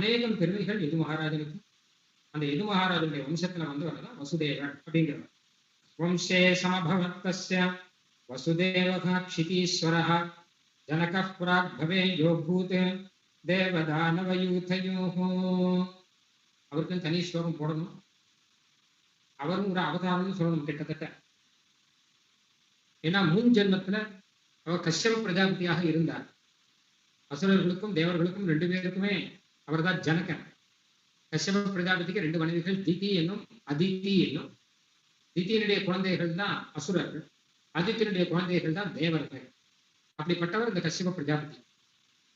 அநேகம் பெருமைகள் எது மகாராஜனுக்கு. அந்த எது மகாராஜனுடைய வம்சத்துல வந்தவர் தான் வசுதேவர் அப்படிங்கிறவர். வம்சே சமபவத்தஸ்ய வசுதேவகா கஷிதீஸ்வரா ஜனகः பிராக் பவே யோபூத் தேவதானவயூதயோஹோ. அவருக்கும் தனி ஸ்லோகம் போடணும். அவரும் ஒரு அவதாரம்னு சொல்லணும் கிட்டத்தட்ட. ஏன்னா முன் ஜென்மத்துல அவர் கஷ்யப பிரஜாபதியாக இருந்தார். அசுரர்களுக்கும் தேவர்களுக்கும் ரெண்டு பேருக்குமே அவர்தான் ஜனகன். கஷ்யப பிரஜாபதிக்கு ரெண்டு மனைவிகள் திதி என்னும் அதித்தி என்னும். தித்தியனுடைய குழந்தைகள் தான் அசுரர்கள். அதித்தியனுடைய குழந்தைகள் தான் தேவர்கள். அப்படிப்பட்டவர் இந்த கஷ்யப பிரஜாபதி.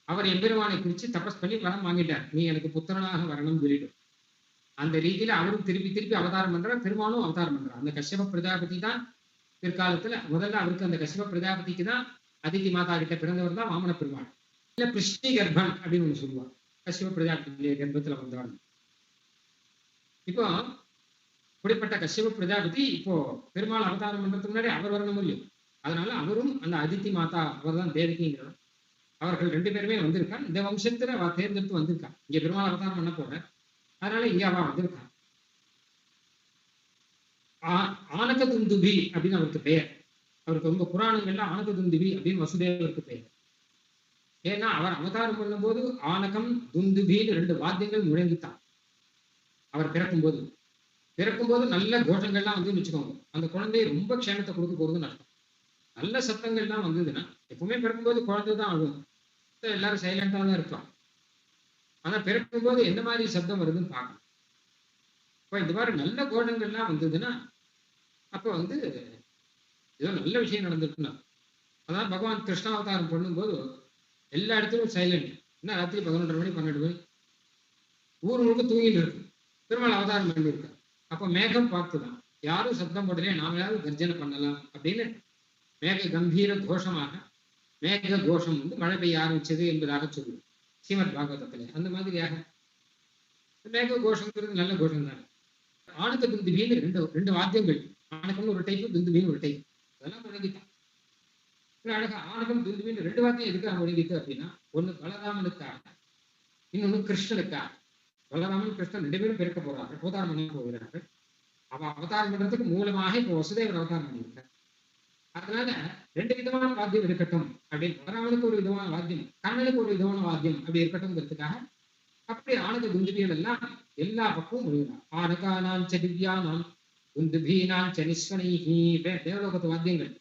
அவர் எம்பெருமானை குறித்து தபஸ் பண்ணி வரம் வாங்கிட்டார். நீ எனக்கு புத்திரனாக வரணும்னு சொல்லிடும் அந்த ரீதியில அவரும் திருப்பி திருப்பி அவதாரம் பண்றார். பெருமானும் அவதாரம் பண்றார். அந்த கஷ்யப பிரஜாபதி தான் பிற்காலத்துல முதல்ல அவருக்கு அந்த கஷ்யப பிரஜாபதிக்கு தான் அதித்தி மாதா கிட்ட பிறந்தவர் தான் வாமன பெருமாள் இல்ல பிருஷ்டி கர்ப்பன் அப்படின்னு ஒண்ணு சொல்லுவார். கஷ்யப பிரஜாபதி கர்ப்பத்துல வந்தவர் இப்போ இப்படிப்பட்ட கஷ்யப பிரஜாபதி இப்போ பெருமாள் அவதாரம் பண்றதுக்கு முன்னாடி அவர் வரணும் முடியும் அதனால அவரும் அந்த அதித்தி மாதா அவர் தான் தேவகிங்கிறவர். அவர்கள் ரெண்டு பேருமே வந்திருக்கான் இந்த வம்சத்துல அவ தேர்ந்தெடுத்து வந்திருக்கான் இங்க பெருமாள் அவதாரம் பண்ண போற அதனால இங்க அவ வந்திருக்கான் ஆனக துந்துபி அப்படின்னு அவருக்கு பெயர். அவருக்கு ரொம்ப புராணங்கள்ல ஆனக துந்துபி அப்படின்னு வசுதேவருக்கு பெயர். ஏன்னா அவர் அவதாரம் பண்ணும்போது ஆனகம் துந்துபின்னு ரெண்டு வாத்தியங்கள் முழங்கித்தான். அவர் பிறக்கும் போது பிறக்கும் போது நல்ல கோஷங்கள்லாம் வந்து வச்சுக்கோங்க. அந்த குழந்தையை ரொம்ப க்ஷேமத்தை கொடுக்க போகுது நடக்கும் நல்ல சத்தங்கள்லாம் வந்ததுன்னா எப்பவுமே பிறக்கும்போது குழந்தை தான் ஆகும். எல்லாரும் சைலண்டா தான் இருக்கலாம் ஆனா பிறக்கும்போது எந்த மாதிரி சப்தம் வருதுன்னு பார்க்கணும். இப்போ இந்த மாதிரி நல்ல கோஷங்கள்லாம் வந்ததுன்னா அப்போ வந்து ஏதோ நல்ல விஷயம் நடந்திருக்குன்னா அதான் பகவான் கிருஷ்ணாவதாரம் பண்ணும்போது எல்லா இடத்துலையும் சைலண்ட் என்ன ராத்திரி பதினொன்றரை மணி பன்னெண்டு மணி? ஊர் முழுக்க தூங்கிட்டு இருக்கு. பெருமாள் அவதாரம் பண்ணியிருக்காரு. அப்போ மேகம் பார்த்துதான். யாரும் சத்தம் போடலையே நாமளாவது கர்ஜனை பண்ணலாம் அப்படின்னு மேக கம்பீர கோஷமாக மேக கோஷம் வந்து மழை பெய்ய ஆரம்பிச்சது என்பதாக சொல்லுவோம் ஸ்ரீமத் பாகவதத்துல. அந்த மாதிரியாக. மேக கோஷங்கிறது நல்ல கோஷம் தான் ஆணுக்கு துந்துபின்னு ரெண்டு ரெண்டு வாத்தியங்கள். ஆணுக்குன்னு ஒரு டைப் மீன் ஒரு டைப் அதெல்லாம் முழங்கிட்டான் அழகா ஆனந்தம் துந்துபின்னு ரெண்டு வாத்தியம் எதுக்காக முழங்கிட்டு அப்படின்னா ஒண்ணு பலராமனுக்காக இன்னொன்னு கிருஷ்ணனுக்காக பலராமன் கிருஷ்ணன் ரெண்டு பேரும் பிறக்க போறாங்க அவதாரம் பண்ண போகிறார்கள். அவ அவதாரம் பண்றதுக்கு மூலமாக இப்போ வசுதேவர் அவதாரம் பண்ணியிருக்கார். அதனால ரெண்டு விதமான வாத்தியம் இருக்கட்டும் அப்படின்னு பலராமனுக்கு ஒரு விதமான வாத்தியம் கண்ணனுக்கு ஒரு விதமான வாத்தியம் அப்படி இருக்கட்டும்ங்கிறதுக்காக அப்படி ஆனந்த குந்துபிகள் எல்லாம் எல்லா பக்கமும் முழுகினார் ஆனகானாம் ச திவ்யானாம் குந்துபீனாம் ச தேவலோகத்து வாத்தியங்கள்.